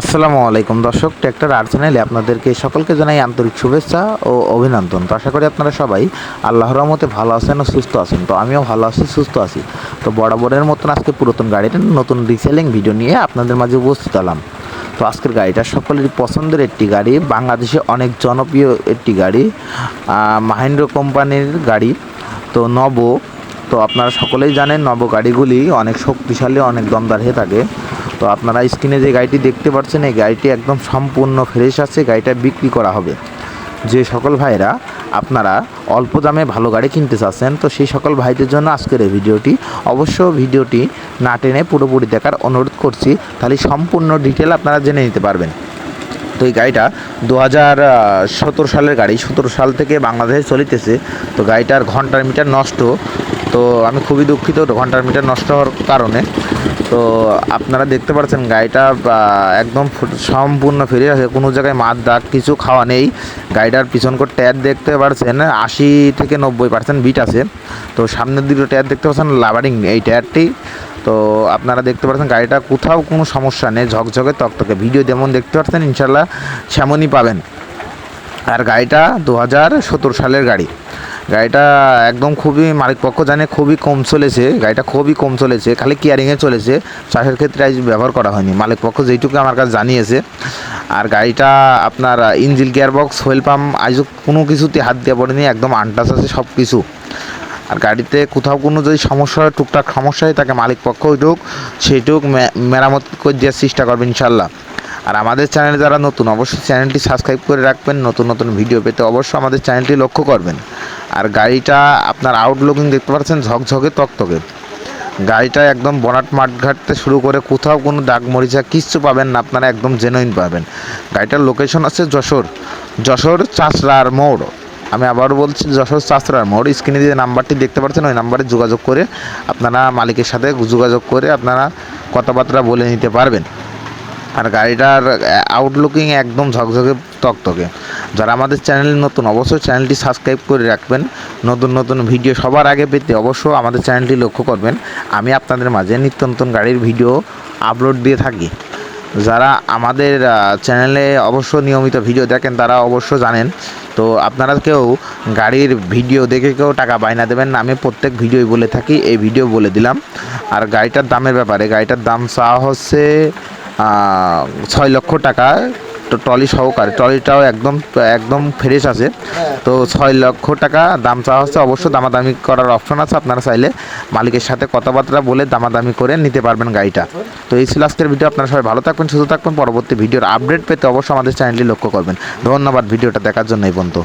আসসালামু আলাইকুম দর্শক ট্র্যাক্টর আর চ্যানেলে আপনাদেরকে সকলকে জানাই আন্তরিক শুভেচ্ছা ও অভিনন্দন। তো আশা করি আপনারা সবাই আল্লাহর রহমতে ভালো আছেন ও সুস্থ আছেন। তো আমিও ভালো আছি, সুস্থ আছি। তো বরাবরের মতন আজকে পুরাতন গাড়ির নতুন রিসেলিং ভিডিও নিয়ে আপনাদের মাঝে উপস্থিত হলাম। তো আজকের গাড়িটা সকলের পছন্দের একটি গাড়ি, বাংলাদেশে অনেক জনপ্রিয় একটি গাড়ি মাহেন্দ্র কোম্পানির গাড়ি, তো নব। তো আপনারা সকলেই জানেন নব গাড়িগুলি অনেক শক্তিশালী, অনেক দমদার হয়ে থাকে। তো আপনারা স্ক্রিনে যে গাড়িটি দেখতে পাচ্ছেন, এই গাড়িটি একদম সম্পূর্ণ ফ্রেশ আছে, গাড়িটা বিক্রি করা হবে। যে সকল ভাইরা আপনারা অল্প দামে ভালো গাড়ি কিনতে চাচ্ছেন, তো সেই সকল ভাইদের জন্য আজকের এই ভিডিওটি। অবশ্য ভিডিওটি না টেনে পুরোপুরি দেখার অনুরোধ করছি, তাহলে সম্পূর্ণ ডিটেল আপনারা জেনে নিতে পারবেন। তো এই গাড়িটা দু হাজার সতেরো সালের গাড়ি, সতেরো সাল থেকে বাংলাদেশে চলিতেছে। তো গাড়িটার ঘণ্টার মিটার নষ্ট। তো আমি খুবই দুঃখিত, ঘণ্টার মিটার নষ্ট হওয়ার কারণে। তো আপনারা দেখতে পাচ্ছেন গাড়িটা একদম সম্পূর্ণ ফিরে আছে কোনো জায়গায় মাছ দাগ কিছু খাওয়া নেই। গাড়িটার পিছনকর টায়ার দেখতে পাচ্ছেন আশি থেকে নব্বই পার্সেন্ট বিট আছে। তো সামনের দিকে টায়ার দেখতে পাচ্ছেন, লাভারিং এই টায়ারটি। তো আপনারা দেখতে পাচ্ছেন গাড়িটা কোথাও কোনো সমস্যা নেই, ঝকঝকে তকতকে। ভিডিও যেমন দেখতে পাচ্ছেন ইনশাল্লাহ সেমনই পাবেন। আর গাড়িটা দু হাজার সতেরো সালের গাড়ি। গাড়িটা একদম খুবই মালিক পক্ষ জানে, খুবই কম চলেছে। গাড়িটা খুবই কম চলেছে, খালি কেয়ারিংয়ে চলেছে। চাষের ক্ষেত্রে আজ ব্যবহার করা হয়নি। মালিক পক্ষ যেইটুকু আমার কাছে জানিয়েছে। আর গাড়িটা আপনার ইঞ্জিল গিয়ারবক্স হুইল পাম্প আজও কোনো কিছুতে হাত দিয়ে পড়েনি, একদম আনটাস আছে সব কিছু আর গাড়িতে কোথাও কোনো যদি সমস্যা হয়, টুকটাক সমস্যা হয়, তাকে মালিক পক্ষ ওইটুক, সেইটুক মেরামত করে দেওয়ার চেষ্টা করবে ইনশাল্লাহ। আর আমাদের চ্যানেলে যারা নতুন, অবশ্যই চ্যানেলটি সাবস্ক্রাইব করে রাখবেন। নতুন নতুন ভিডিও পেতে অবশ্যই আমাদের চ্যানেলটি লক্ষ্য করবেন। আর গাড়িটা আপনার আউটলুকিং দেখতে পাচ্ছেন, ঝকঝকে তকতকে। গাড়িটা একদম বনাট মাঠ ঘাটতে শুরু করে কোথাও কোনো দাগ মরিচা কিচ্ছু পাবেন না, আপনারা একদম জেনুইন পাবেন। গাড়িটার লোকেশন আছে যশোর যশোর চাষরার মোড়। আমি আবার বলছি, যশোর চাষরার মোড়। স্ক্রিনে যে নাম্বারটি দেখতে পাচ্ছেন, ওই নাম্বারে যোগাযোগ করে আপনারা মালিকের সাথে যোগাযোগ করে আপনারা কথাবার্তা বলে নিতে পারবেন। আর গাড়িটার আউটলুকিং একদম ঝকঝকে তকতকে। যারা আমাদের চ্যানেল নতুন, অবশ্যই চ্যানেলটি সাবস্ক্রাইব করে রাখবেন। নতুন নতুন ভিডিও সবার আগে পেতে অবশ্যই আমাদের চ্যানেলটি লক্ষ্য করবেন। আমি আপনাদের মাঝে নিত্য নতুন গাড়ির ভিডিও আপলোড দিয়ে থাকি। যারা আমাদের চ্যানেলে অবশ্য নিয়মিত ভিডিও দেখেন, তারা অবশ্য জানেন। তো আপনারা কেউ গাড়ির ভিডিও দেখে কেউ টাকা বায়না দেবেন না। আমি প্রত্যেক ভিডিওই বলে থাকি, এই ভিডিও বলে দিলাম। আর গাড়িটার দামের ব্যাপারে, গাড়িটার দাম চাওয়া হচ্ছে ছয় লক্ষ টাকা ট্রলি সহকারে ট্রলিটাও একদম একদম ফ্রেশ আছে। তো ছয় লক্ষ টাকা দাম চাওয়া হচ্ছে। অবশ্য দামাদামি করার অপশন আছে আপনারা চাইলে মালিকের সাথে কথাবার্তা বলে দামাদামি করে নিতে পারবেন গাড়িটা। তো এই ছিল আজকের ভিডিও আপনারা সবাই ভালো থাকবেন সুস্থ থাকবেন পরবর্তী ভিডিওর আপডেট পেতে অবশ্যই আমাদের চ্যানেলটি লক্ষ্য করবেন। ধন্যবাদ ভিডিওটা দেখার জন্য এই পর্যন্ত।